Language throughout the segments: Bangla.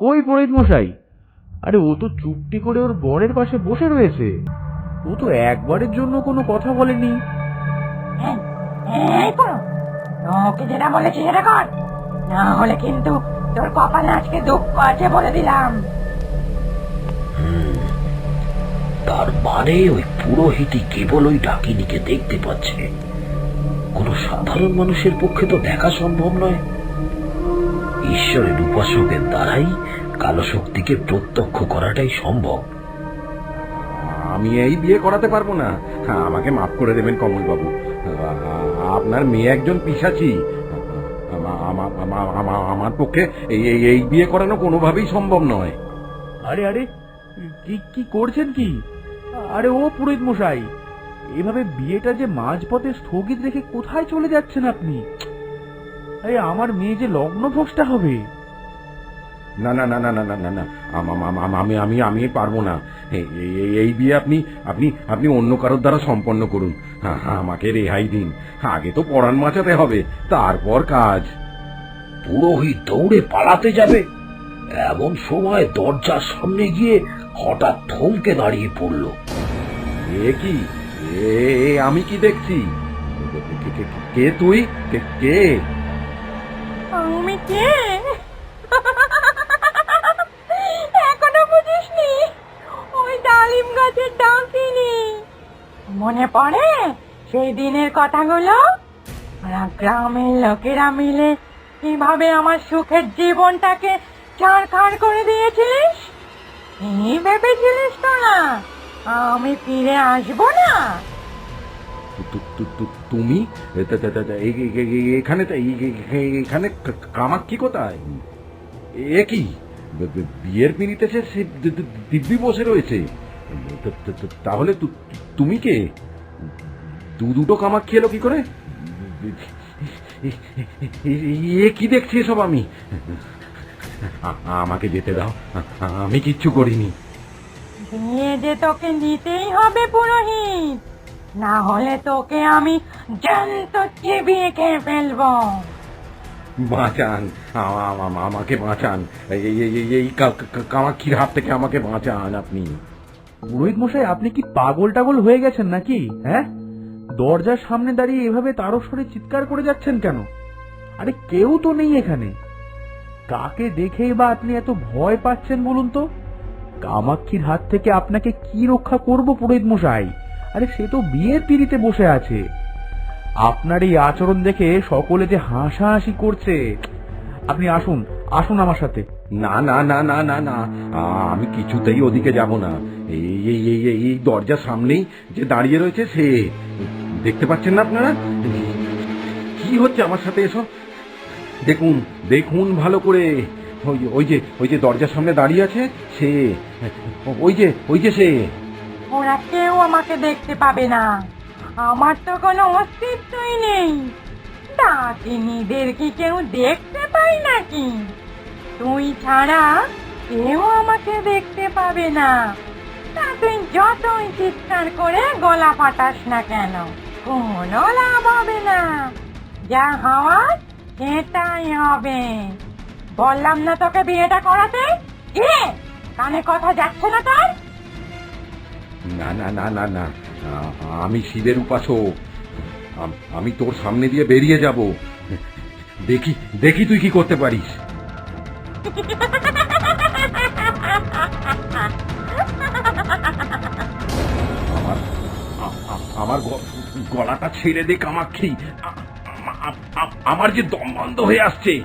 কই পুরোহিত মশাই? আরে ও তো চুপটি করে ওর বরের পাশে বসে রয়েছে। ও তো একবারের জন্য কোনো কথা বলেনি। এই তো ওকে যেটা বলেছি সেটা কর। না হলে কিন্তু তোর কপালে আজকে দুঃখ আছে বলে দিলাম। তার মানে ওই পুরোহিতই কেবল ওই ডাকিনীকে দেখতে পাচ্ছে। কোনো সাধারণ মানুষের পক্ষে তো দেখা সম্ভব নয়। ঈশ্বরের উপাসকের দ্বারাই কালো শক্তিকে প্রত্যক্ষ করাটাই সম্ভব। আমি এই বিয়ে করাতে পারব না। হ্যাঁ, আমাকে মাফ করে দেবেন কমলবাবু। আপনার মেয়ে একজন পিসাচি। আমা- আমা- আমা- আমা- আমার পক্ষে এই এই- এই বিয়ে করানো কোনোভাবেই সম্ভব নয়। আরে আরে কি কি করছেন কি? আরে ও পুরোহিত মশাই এভাবে বিয়েটা যে মাঝপথে স্থগিত রেখে কোথায় চলে যাচ্ছেন আপনি? আরে আমার মেয়ে যে লগ্ন ভোজটা হবে। না না না না না না না না। আম- আম- আম- পারব না। এই- এই- এই- এই বিয়ে আপনি আপনি আপনি অন্য কারোর দ্বারা সম্পন্ন করুন। হ্যাঁ হ্যাঁ, আমাকে রেহাই দিন। আগে তো পড়ান মাচাতে হবে তারপর কাজ। পুরোহিত দৌড়ে পালাতে যাবে। এমন সময় দরজার সামনে গিয়ে হঠাৎ থমকে দাঁড়িয়ে পড়ল। এ কি? এ আমি কি দেখছি? কে তুই? কে- আমি কে এখনও বুঝিসনি? ওই ডালিম গাছের ডাকিনি মনে পড়ে সেই দিনের কথাগুলো? গ্রামের লোকেরা মিলে কীভাবে আমার সুখের জীবনটাকে চারখার করে দিয়েছিলিস? এই ভেবেছিলিস তোরা আমি ফিরে আসব না? তুমি এখানে এখানে কামাক্ষী কোথায় এ কি বিয়ের পিড়িতে সে দিব্যি বসে রয়েছে তাহলে তুমি কে দু দুটো কামাক্ষী এলো কি করে এ কি দেখছি সব আমি আমাকে যেতে দাও আমি কিচ্ছু করিনি নিয়ে যে তোকে নিতেই হবে পুরোহিত না হলে তোকে আমি জ্যান্ত চিবিয়ে খেয়ে ফেলব। বাঁচান আমাকে বাঁচান। এই কামাক্ষীর হাত থেকে আমাকে বাঁচান আপনি। পুরোহিত মশাই আপনি কি পাগল টাগল হয়ে গেছেন নাকি? হ্যাঁ? দরজার সামনে দাঁড়িয়ে এভাবে তারস্বরে চিৎকার করে যাচ্ছেন কেন? আরে কেউ তো নেই এখানে। কাকে দেখেই বা আপনি এত ভয় পাচ্ছেন বলুন তো? কামাক্ষীর হাত থেকে আপনাকে কি রক্ষা করব পুরোহিত মশাই? আরে সে তো বিয়ের পিড়িতে বসে আছে। আপনার এই আচরণ দেখে সকলে যে হাসাহাসি করছে। আপনি আসুন আসুন আমার সাথে। না না না না না না। আমি কিছুতেই ওদিকে যাব না। এই এই এই, এই- এই দরজার সামনেই যে দাঁড়িয়ে রয়েছে সে। দেখতে পাচ্ছেন না আপনারা? কি হচ্ছে আমার সাথে এসব? দেখুন দেখুন ভালো করে। ওই ওই যে ওই যে দরজার সামনে দাঁড়িয়ে আছে সে। ওই যে ওই যে সে। ওরা কেউ আমাকে দেখতে পাবে না। আমার তো কোনো অস্তিত্বই নেই। ডাকিনীদের কি কেউ দেখতে পাই নাকি? তুই ছাড়া কেউ আমাকে দেখতে পাবে না। তা তুই যতই চিৎকার করে গলা ফাটাস না কেন, কোনো লাভ হবে না। যা হওয়ার সেটাই হবে। বললাম না তোকে বিয়েটা করাতে? কে কানে কথা যাচ্ছে না তোর? না না না না না। আমি শিবের উপাসক। আমি তোর সামনে দিয়ে বেরিয়ে যাব। দেখি দেখি তুই কি করতে পারিস। আমার আমার গলাটা ছেড়ে দে, কামাক্ষী। আমার যে দম বন্ধ হয়ে আসছে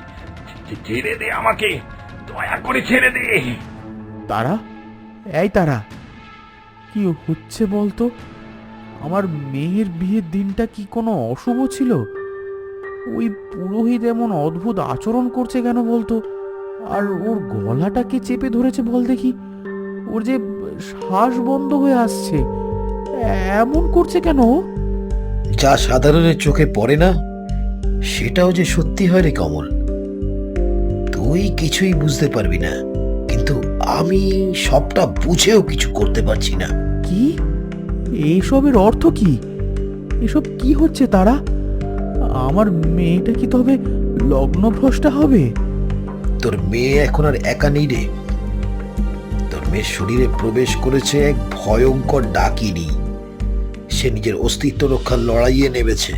ছেড়ে দে আমাকে। দয়া করে ছেড়ে দে। তারা? এই তারা। কি হচ্ছে বলতো? আমার মেয়ের বিয়ের দিনটা কি কোনো অশুভ ছিল? ওই পুরোহিত এমন অদ্ভুত আচরণ করছে কেন বলতো? আর ওর গলাটাকে চেপে ধরেছে বল দেখি। ওর যে শ্বাস বন্ধ হয়ে আসছে। এমন করছে কেন যা সাধারণের চোখে পড়ে না, সেটাও যে সত্যি হয় রে কমল। তুই কিছুই বুঝতে পারবি না। কিন্তু আমি সবটা বুঝেও কিছু করতে পারছি না। কি? এইসবের অর্থ কি? এসব কি হচ্ছে তারা? আমার মেয়েটা কি তবে লগ্নভ্রষ্টা হবে? তোর মেয়ে এখন আর একা নেই রে। তোর মেয়ের শরীরে প্রবেশ করেছে এক ভয়ঙ্কর ডাকিনি। সে নিজের অস্তিত্ব রক্ষার লড়াইয়ে নেমেছে।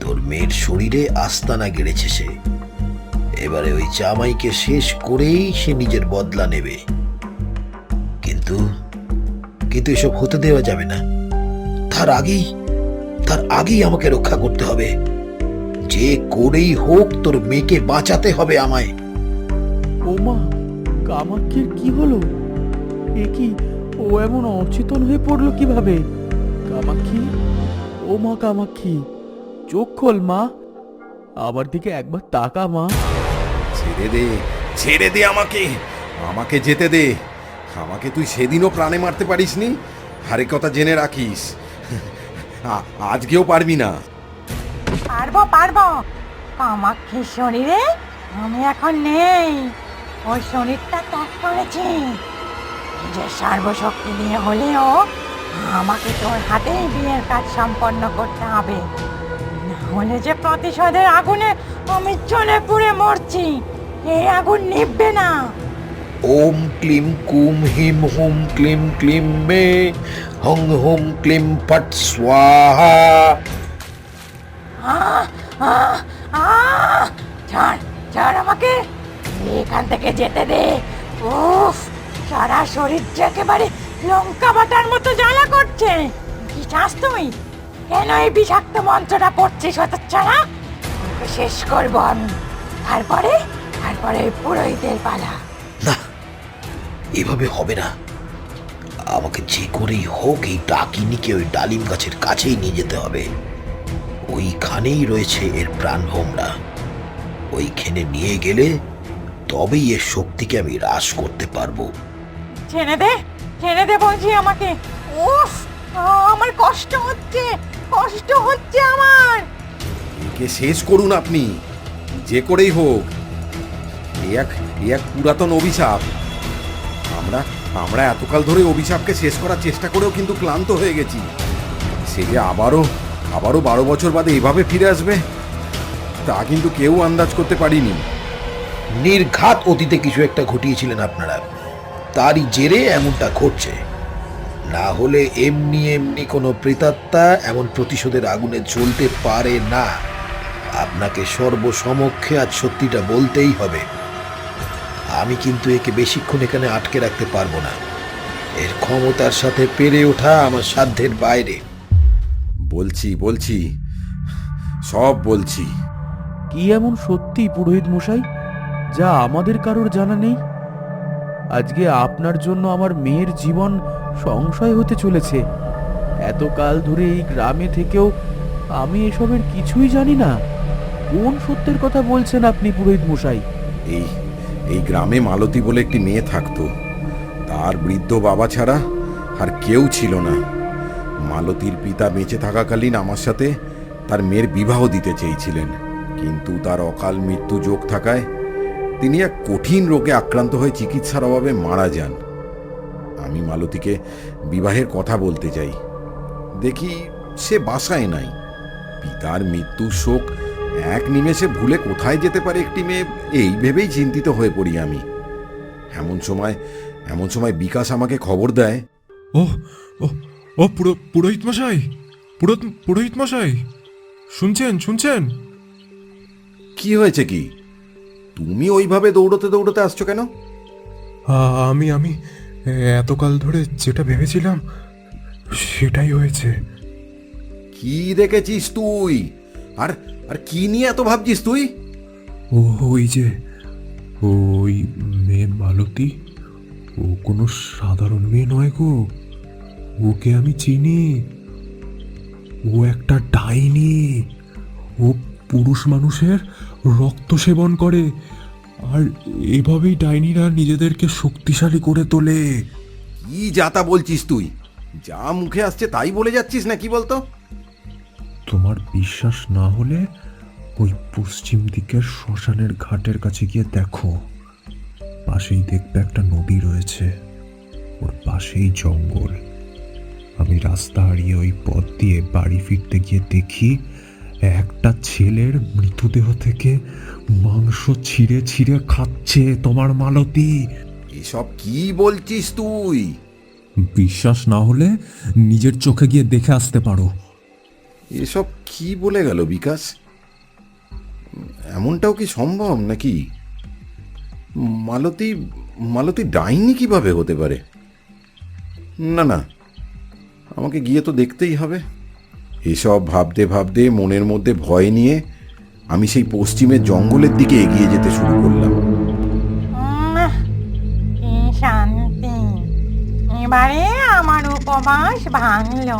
তোর মেয়ের শরীরে আস্তানা গেড়েছে সে। এবারে ওই জামাইকে শেষ করেই সে নিজের বদলা নেবে। কিন্তু কিন্তু এসব হতে দেওয়া যাবে না। তার আগেই তার আগেই আমাকে রক্ষা করতে হবে। যে করেই হোক তোর মেয়েকে বাঁচাতে হবে আমায়। ও মা কামাক্ষীর কি হলো? এ কি, ও এমন অচেতন হয়ে পড়ল কীভাবে? কামাক্ষী? ও মা কামাক্ষী, চোখ খোল মা। আমার দিকে একবার তাকা মা। ছেড়ে দে ছেড়ে দে আমাকে। আমাকে যেতে দে। আমাকে তুই সেদিনও প্রাণে মারতে পারিস নি আরে কথা জেনে রাখিস। আজকেও পারবি না। পারব পারব। কামাক্ষীর শরীরে আমি এখন নেই। ওই শরীরটা ত্যাগ করেছি। নিজের সর্বশক্তি নিয়ে হলেও আমাকে তোর হাতেই বিয়ের কাজ সম্পন্ন করতে হবে। না হলে যে প্রতিশোধের আগুনে আমি চলে পুড়ে মরছি। এই আগুন নিভবে না। ওম ক্লিম কুম হিম হুম ক্লিম ক্লিম মে হং হুম ক্লিম ফট স্বাহা। আহ, আহ, আহ! ছাড় ছাড় আমাকে। এখান থেকে যেতে দে। উফ সারা শরীর যে একেবারে লঙ্কা বাটার মতো জ্বালা করছে। কি চাস তুই কেন এই বিষাক্ত মন্ত্রটা পড়ছিস হতচ্ছাড়া? শেষ করব আমি। তারপরে? তারপরে পুরোহিতের পালা। না এভাবে হবে না। আমাকে যে করেই হোক এই ডাকিনিকে ওই ডালিম গাছের কাছেই নিয়ে যেতে হবে। ওইখানেই রয়েছে এর প্রাণভোমরা ওইখানে নিয়ে গেলে তবেই এর শক্তিকে আমি হ্রাস করতে পারব। ছেড়ে দে ছেড়ে দে বলছি আমাকে। উফ আমার কষ্ট হচ্ছে কষ্ট হচ্ছে আমার। একে শেষ করুন আপনি যে করেই হোক। এক এক পুরাতন অভিশাপ। আমরা আমরা এতকাল ধরে অভিশাপকে শেষ করার চেষ্টা করেও কিন্তু ক্লান্ত হয়ে গেছি। সে যে আবারও আবারও বারো বছর বাদে এভাবে ফিরে আসবে, তা কিন্তু কেউ আন্দাজ করতে পারিনি। নির্ঘাত অতীতে কিছু একটা ঘটিয়েছিলেন আপনারা। তারই জেরে এমনটা ঘটছে। না হলে এমনি এমনি কোনো প্রেতাত্মা এমন প্রতিশোধের আগুনে জ্বলতে পারে না। আপনাকে সর্বসমক্ষে আজ সত্যিটা বলতেই হবে। আমি কিন্তু একে বেশিক্ষণ এখানে আটকে রাখতে পারব না। এর ক্ষমতার সাথে পেরে ওঠা আমার সাধ্যের বাইরে। বলছি বলছি সব বলছি। কি এমন সত্যি পুরোহিত মশাই? যা আমাদের কারোর জানা নেই? আজকে আপনার জন্য আমার মেয়ের জীবন সংশয় হতে চলেছে। এতকাল ধরে এই গ্রামে থেকেও আমি এসবের কিছুই জানি না। কোন সত্যের কথা বলছেন আপনি পুরোহিত মশাই? এই এই গ্রামে মালতী বলে একটি মেয়ে থাকতো। তার বৃদ্ধ বাবা ছাড়া আর কেউ ছিল না। মালতীর পিতা বেঁচে থাকাকালীন আমার সাথে তার মেয়ের বিবাহ দিতে চেয়েছিলেন। কিন্তু তার অকাল মৃত্যু যোগ থাকায় তিনি এক কঠিন রোগে আক্রান্ত হয়ে চিকিৎসার অভাবে মারা যান। আমি মালতীকে বিবাহের কথা বলতে যাই দেখি সে বাসায় নাই। পিতার মৃত্যু শোক এক নিমেষে ভুলে কোথায় যেতে পারে একটি মেয়ে এই ভেবেই চিন্তিত হয়ে পড়ি আমি। এমন সময় এমন সময় বিকাশ আমাকে খবর দেয়। ও ও ও পুরো পুরোহিত মশাই পুরো পুরোহিত মশাই শুনছেন শুনছেন? কি হয়েছে কি? তুমি ওইভাবে দৌড়তে দৌড়তে আসছো কেন? আমি আমি এতকাল ধরে যেটা ভেবেছিলাম সেটাই হয়েছে। কি দেখেছিস তুই? আর আর কি নিয়ে এত ভাবছিস তুই? ও ওই যে ওই মেয়ে মালতী ও কোনো সাধারণ মেয়ে নয় গো। ওকে আমি চিনি। ও একটা ডাইনি। ও পুরুষ মানুষের রক্ত সেবন করে। আর এভাবেই ডাইনিরা নিজেদেরকে শক্তিশালী করে তোলে। কি যাতা বলছিস তুই? যা মুখে আসছে তাই বলে যাচ্ছিস না কি বলতো? তোমার বিশ্বাস না হলে ওই পশ্চিম দিকের শ্মশানের ঘাটের কাছে গিয়ে দেখো। পাশেই দেখবে একটা নদী রয়েছে। ওর পাশেই জঙ্গল। আমি রাস্তা হারিয়ে ওই পথ দিয়ে বাড়ি ফিরতে গিয়ে দেখি একটা ছেলের মৃতদেহ থেকে মাংস ছিঁড়ে ছিঁড়ে খাচ্ছে তোমার মালতী। এসব কি বলছিস তুই? বিশ্বাস না হলে নিজের চোখে গিয়ে দেখে আসতে পারো। এসব কি বলে গেল বিকাশ? এমনটাও কি সম্ভব নাকি? মালতী মালতী ডাইনি কীভাবে হতে পারে? না না, আমাকে গিয়ে তো দেখতেই হবে। এসব ভাবতে ভাবতে মনের মধ্যে ভয় নিয়ে আমি সেই পশ্চিমের জঙ্গলের দিকে এগিয়ে যেতে শুরু করলাম। শান্তি। এবারে আমার উপবাস ভাঙলো।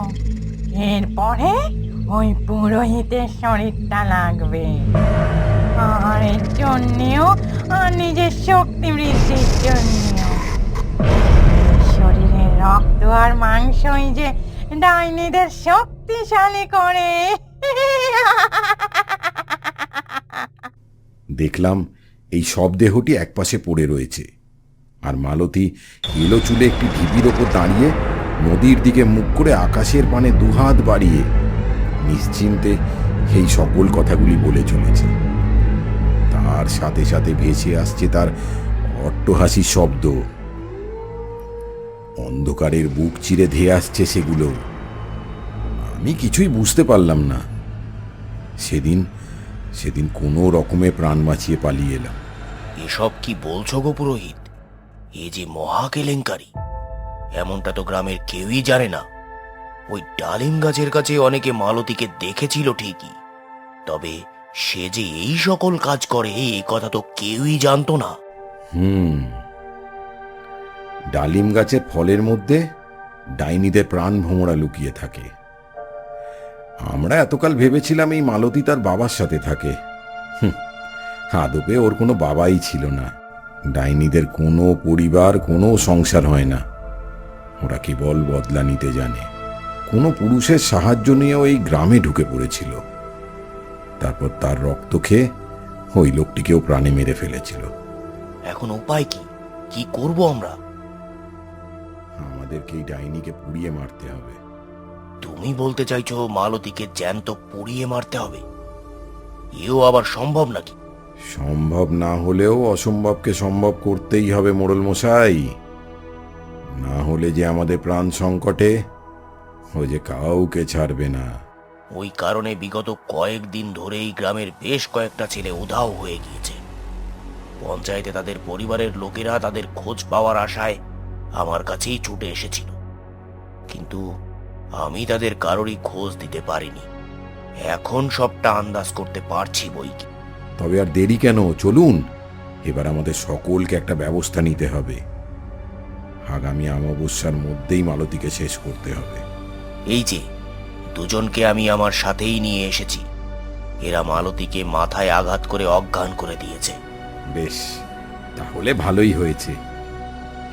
এরপরে ওই পুরোহিতের শরীরটা লাগবে। আর এর জন্যেও, আর নিজের শক্তি বৃদ্ধির জন্যেও। শরীরের রক্ত আর মাংসই যে ডাইনিদের শক্তিশালী করে। দেখলাম এই সব দেহটি একপাশে পড়ে রয়েছে। আর মালতী এলো চুলে একটি ঢিপির ওপর দাঁড়িয়ে নদীর দিকে মুখ করে আকাশের পানে দুহাত বাড়িয়ে নিশ্চিন্তে সেই সকল কথাগুলি বলে চলেছে। তার সাথে সাথে ভেসে আসছে তার অট্টহাসির শব্দ। অন্ধকারের বুক চিরে ধেয়ে আসছে সেগুলো। আমি কিছুই বুঝতে পারলাম না। সেদিন সেদিন কোনো রকমে প্রাণ বাঁচিয়ে পালিয়ে এলাম। এসব কি বলছো গো পুরোহিত? এ যে মহা কেলেঙ্কারি এমনটা তো গ্রামের কেউই জানে না। ওই ডালিম গাছের কাছে অনেকে মালতীকে দেখেছিল ঠিকই। তবে সে যে এই সকল কাজ করে এই কথা তো কেউই জানতো না। হুম। ডালিম গাছের ফলের মধ্যে ডাইনিদের প্রাণ ভোমরা লুকিয়ে থাকে। আমরা এতকাল ভেবেছিলাম এই মালতী তার বাবার সাথে থাকে। আদপে ওর কোনো বাবাই ছিল না। ডাইনিদের কোনো পরিবার, কোনো সংসার হয় না। ওরা কেবল বদলা নিতে জানে। কোনো পুরুষের সাহায্য নিয়ে ওই গ্রামে ঢুকে পড়েছিল। তারপর তার রক্ত খেয়ে ওই লোকটিকেও প্রাণে মেরে ফেলেছিল। এখন উপায় কি? কি করব আমরা? আমাদেরকে এই ডাইনিকে পুড়িয়ে মারতে হবে। তুমি বলতে চাইছো মালতীকে জ্যান্ত পুড়িয়ে মারতে হবে? এও আবার সম্ভব নাকি? সম্ভব না হলেও অসম্ভবকে সম্ভব করতেই হবে মোড়ল মশাই না হলে যে আমাদের প্রাণ সংকটে ও যে কাউকে ছাড়বে না। ওই কারণে বিগত কয়েকদিন ধরেই গ্রামের বেশ কয়েকটা ছেলে উধাও হয়ে গিয়েছে। পঞ্চায়েতে তাদের পরিবারের লোকেরা তাদের খোঁজ পাওয়ার আশায় আমার কাছেই ছুটে এসেছিল। কিন্তু আমি তাদের কারোরই খোঁজ দিতে পারিনি। এখন সবটা আন্দাজ করতে পারছি বই কি। তবে আর দেরি কেন? চলুন। এবার আমাদের সকলকে একটা ব্যবস্থা নিতে হবে। আগামী অমাবস্যার মধ্যেই মালতীকে শেষ করতে হবে। এই যে দুজনকে আমি আমার সাথেই নিয়ে এসেছি। এরা মালতীকে মাথায় আঘাত করে অজ্ঞান করে দিয়েছে। বেশ তাহলে ভালোই হয়েছে।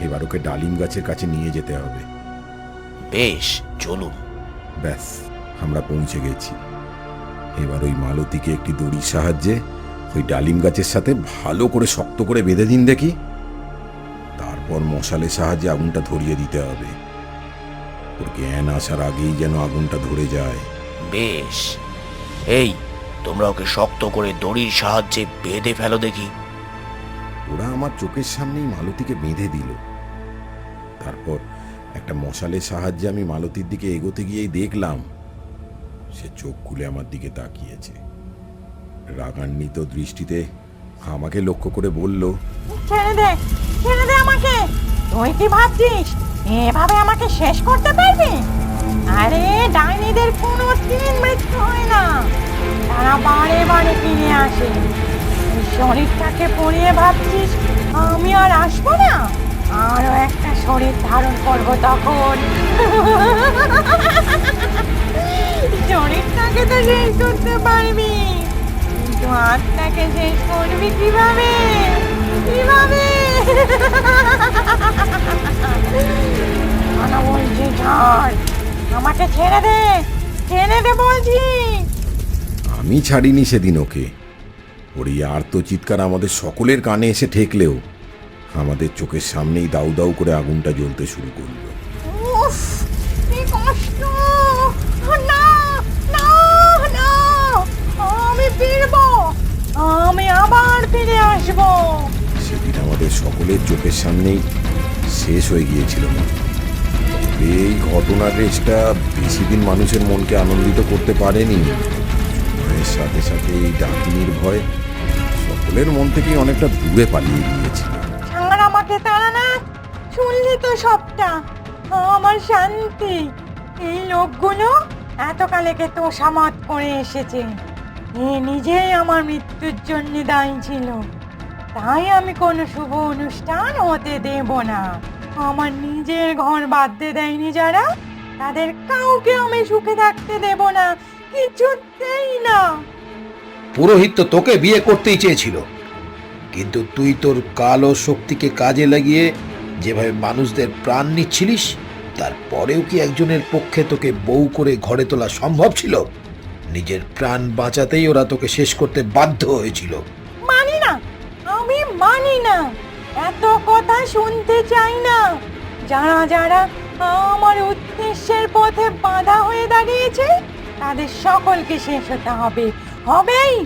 এবার ওকে ডালিম গাছের কাছে নিয়ে যেতে হবে। বেশ চলুন। ব্যাস আমরা পৌঁছে গেছি। এবার ওই মালতীকে একটি দড়ির সাহায্যে ওই ডালিম গাছের সাথে ভালো করে শক্ত করে বেঁধে দিন দেখি। তারপর মশালের সাহায্যে আগুনটা ধরিয়ে দিতে হবে। ওর জ্ঞান আসার আগেই যেন আগুনটা ধরে যায়। বেশ। এই তোমরা ওকে শক্ত করে দড়ির সাহায্যে বেঁধে ফেলো দেখি। ওরা আমার চোখের সামনেই মালতীকে বেঁধে দিল। তারপর একটা মশালের সাহায্যে আমি মালতীর দিকে এগোতে গিয়েই দেখলাম সে চোখ খুলে আমার দিকে তাকিয়েছে। রাগান্বিত দৃষ্টিতে আমাকে লক্ষ্য করে বলল ছেড়ে দে ছেড়ে দে আমাকে! তুই কি ভাবছিস? এভাবে আমাকে শেষ করতে পারবি? আরে, ডাইনিদের কোনো দিন মৃত্যু হয় না। তারা বারে বারে ফিরে আসে। শরীরটাকে পড়িয়ে ভাবছিস, আমি আর আসব না? আরও একটা শরীর ধারণ করব তখন। শরীরটাকে তো শেষ করতে পারবি। কিন্তু আত্মাকে শেষ করবি কীভাবে? কীভাবে? বলছি আমাকে ছেড়ে দে ছেড়ে দে বলছি। আমি ছাড়িনি সেদিন ওকে। ওর এই আর্ত চিৎকার আমাদের সকলের কানে এসে ঠেকলেও আমাদের চোখের সামনেই দাউ দাউ করে আগুনটা জ্বলতে শুরু করল। আমি আবার ফিরে আসব। আমাদের সকলের চোখের সামনেই শেষ হয়ে গিয়েছিল এই ঘটনার রেসটা বেশি দিন মানুষের মনকে আনন্দিত করতে পারেনি। সময়ের সাথে সাথে এই ডাকিনির ভয় সকলের মন থেকেই অনেকটা দূরে পালিয়ে গিয়েছিল ছাড় আমাকে তারা না। শুনলি তো সবটা? আমার শান্তি। এই লোকগুলো এতকালেকে তোষামত করে এসেছে। এ নিজেই আমার মৃত্যুর জন্য দায়ী ছিল। তাই আমি কোনো শুভ অনুষ্ঠান হতে দেব না। আমার নিজের ঘর বাঁধতে দেয়নি যারা, তাদের কাউকে আমি সুখে থাকতে দেব না, কিছুতেই না। পুরোহিত তো তোকে বিয়ে করতেই চেয়েছিল। কিন্তু তুই তোর কালো শক্তিকে কাজে লাগিয়ে যেভাবে মানুষদের প্রাণ নিচ্ছিলিস তারপরেও কি একজনের পক্ষে তোকে বউ করে ঘরে তোলা সম্ভব ছিল? নিজের প্রাণ বাঁচাতেই ওরা তোকে শেষ করতে বাধ্য হয়েছিল। মানি না। এত কথা শুনতে চাই না। যারা যারা আমার উদ্দেশ্যের পথে বাধা হয়ে দাঁড়িয়েছে তাদের সকলকে শেষ হতে হবে। হবেই?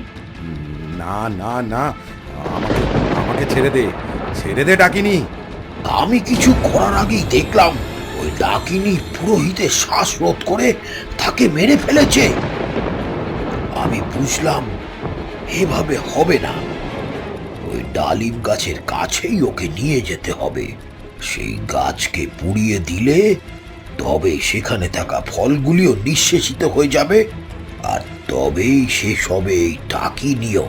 না না না। আমাকে আমাকে ছেড়ে দে। ছেড়ে দে ডাকিনি। আমি কিছু করার আগেই দেখলাম ওই ডাকিনী পুরোহিতের শ্বাসরোধ করে তাকে মেরে ফেলেছে। আমি বুঝলাম এভাবে হবে না। ডালিম গাছের কাছেই ওকে নিয়ে যেতে হবে। সেই গাছকে পুড়িয়ে দিলে তবে সেখানে থাকা ফলগুলিও নিঃশেষিত হয়ে যাবে আর তবেই শেষ হবে এই ডাকিনিও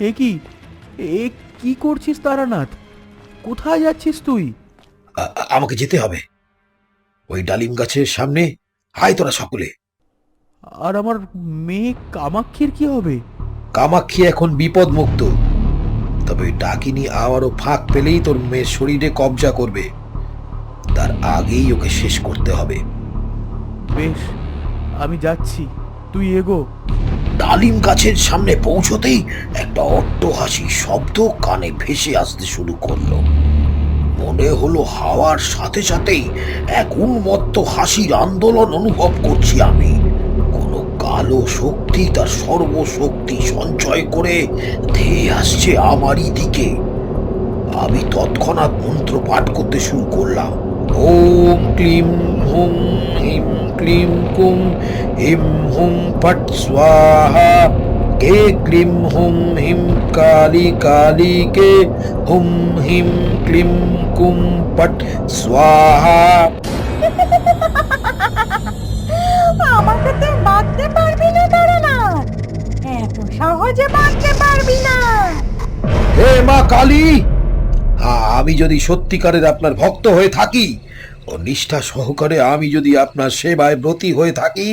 এ কি? এ কি করছিস তারানাথ? কোথায় যাচ্ছিস তুই? আমাকে যেতে হবে। ওই ডালিম গাছের সামনে হাই তোরা সকলে। আর আমার মেয়ে কামাক্ষীর কি হবে? কামাক্ষী এখন বিপদ মুক্ত তবে ওই ডাকিনি আবারও ফাঁক পেলেই তোর মেয়ের শরীরে কবজা করবে। তার আগেই ওকে শেষ করতে হবে। বেশ আমি যাচ্ছি। তুই এগো। ডালিম গাছের সামনে পৌঁছতেই একটা অট্টহাসি শব্দ কানে ভেসে আসতে শুরু করল। মনে হলো হাওয়ার সাথে সাথেই এক উন্মত্ত হাসির আন্দোলন অনুভব করছি আমি। কালো শক্তি তার সর্বশক্তি সঞ্চয় করে ধেয়ে আসছে আমারই দিকে। আমি তৎক্ষণাৎ মন্ত্র পাঠ করতে শুরু করলাম। ওম ক্লিম হুম হিম ক্লিম কুম হিম হুম ফট স্বাহা। কে ক্লিম হুম হিম কালী কালী কে হুম হিম ক্লিম কুম পট স্বাহা। সহজে পারবি না। হে মা কালী আমি যদি সত্যিকারের আপনার ভক্ত হয়ে থাকি ও নিষ্ঠা সহকারে আমি যদি আপনার সেবায় ব্রতী হয়ে থাকি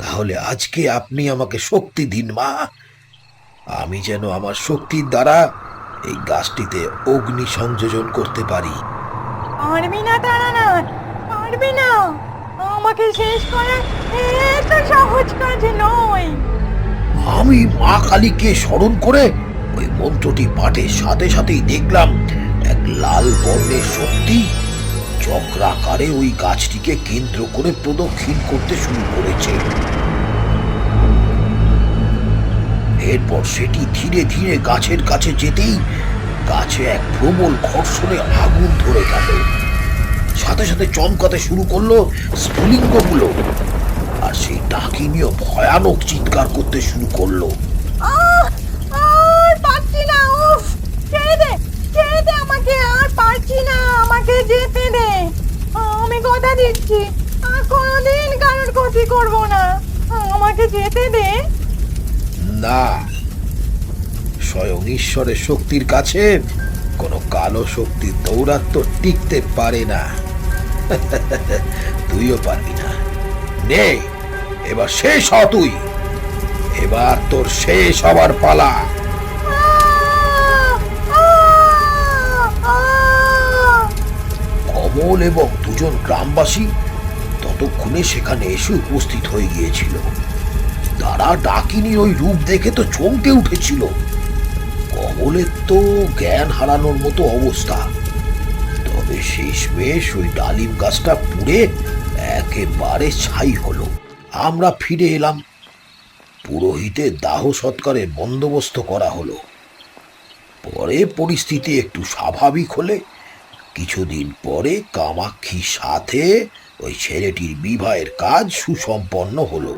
তাহলে আজকে আপনি আমাকে শক্তি দিন মা। আমি যেন আমার শক্তির দ্বারা এই গাছটিতে অগ্নি সংযোজন করতে পারি। পারবি না তারানাথ পারবি না। আমাকে শেষ করা এত সহজ কাজ নয়। আমি মা কালীকে স্মরণ করে ওই মন্ত্রটি পাঠের সাথে সাথেই দেখলাম। এক লাল বর্ণের শক্তি চক্রাকারে ওই গাছটিকে কেন্দ্র করে প্রদক্ষিণ করতে শুরু করেছে। এরপর সেটি ধীরে ধীরে গাছের কাছে যেতেই গাছে এক প্রবল ঘর্ষণে আগুন ধরে গেল। সাথে সাথে চমকাতে শুরু করল স্ফুলিঙ্গগুলো। আর সেই ডাকিনীও ভয়ানক চিৎকার করতে শুরু করল! আর পারছি না উফ ছেড়ে দে ছেড়ে দে আমাকে আর পারছি না আমাকে যেতে দে। আমি কথা দিচ্ছি আর কোনোদিন কারোর ক্ষতি করব না। আমাকে যেতে দে। না স্বয়ং ঈশ্বরের শক্তির কাছে কোনো কালো শক্তির দৌরাত্ম টিকতে পারে না। তুইও পারবি না। নে এবার শেষ হ তুই। এবার তোর শেষ হবার পালা! কমল এবং দুজন গ্রামবাসী ততক্ষণে সেখানে এসে উপস্থিত হয়ে গিয়েছিল। তারা ডাকিনি ওই রূপ দেখে তো চমকে উঠেছিল। কমলের তো জ্ঞান হারানোর মতো অবস্থা। তবে শেষমেশ ওই ডালিম গাছটা পুড়ে একেবারে ছাই হলো। আমরা ফিরে এলাম। পুরোহিতের দাহ সৎকারের বন্দোবস্ত করা হলো। পরে পরিস্থিতি একটু স্বাভাবিক হলে কিছুদিন পরে কামাক্ষীর সাথে ওই ছেলেটির বিবাহের কাজ সুসম্পন্ন হলো।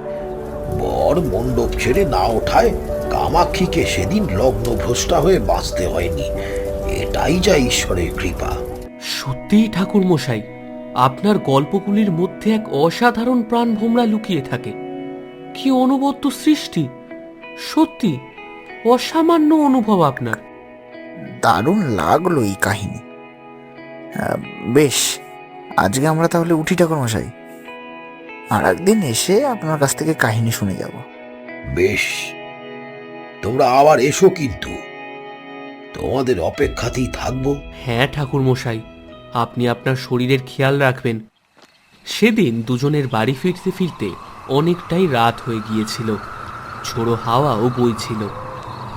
বর মণ্ডপ ছেড়ে না ওঠায় কামাক্ষীকে সেদিন লগ্নভ্রষ্টা হয়ে বাঁচতে হয়নি। এটাই যা ঈশ্বরের কৃপা। সত্যিই ঠাকুর মশাই আপনার গল্পগুলির মধ্যে এক অসাধারণ প্রাণ ভোমরা লুকিয়ে থাকে। কি অনুবদ্ধ সৃষ্টি! সত্যি অসামান্য অনুভব আপনার। দারুণ লাগল এই কাহিনী। আহ, বেশ আজকে আমরা তাহলে উঠি ঠাকুর মশাই। আর একদিন এসে আপনার কাছ থেকে কাহিনী শুনে যাব। বেশ তোমরা আবার এসো কিন্তু। তোমাদের অপেক্ষাতেই থাকব। হ্যাঁ ঠাকুর মশাই আপনি আপনার শরীরের খেয়াল রাখবেন। সেদিন দুজনের বাড়ি ফিরতে ফিরতে অনেকটাই রাত হয়ে গিয়েছিল। ঝোড়ো হাওয়াও বইছিল।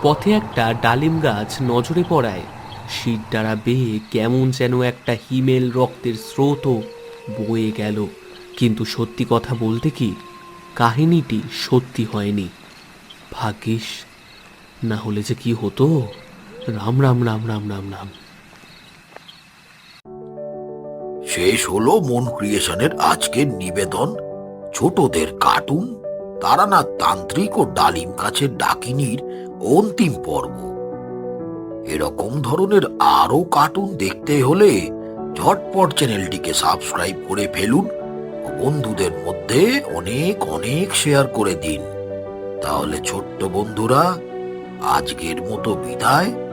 পথে একটা ডালিম গাছ নজরে পড়ায় শীত দ্বারা বেয়ে কেমন যেন একটা হিমেল রক্তের স্রোতও বয়ে গেল। কিন্তু সত্যি কথা বলতে কি, কাহিনীটি সত্যি হয়নি। ভাগ্যিস, না হলে যে কি হতো? রাম রাম রাম রাম রাম রাম। শেষ হলো মন ক্রিয়েশনের আজকের নিবেদন। ছোটদের কার্টুন তারানাথ তান্ত্রিক ও ডালিম গাছের ডাকিনীর অন্তিম পর্ব। এরকম ধরনের আরও কার্টুন দেখতে হলে ঝটপট চ্যানেলটিকে সাবস্ক্রাইব করে ফেলুন বন্ধুদের মধ্যে অনেক অনেক শেয়ার করে দিন। তাহলে ছোট্ট বন্ধুরা, আজকের মতো বিদায়।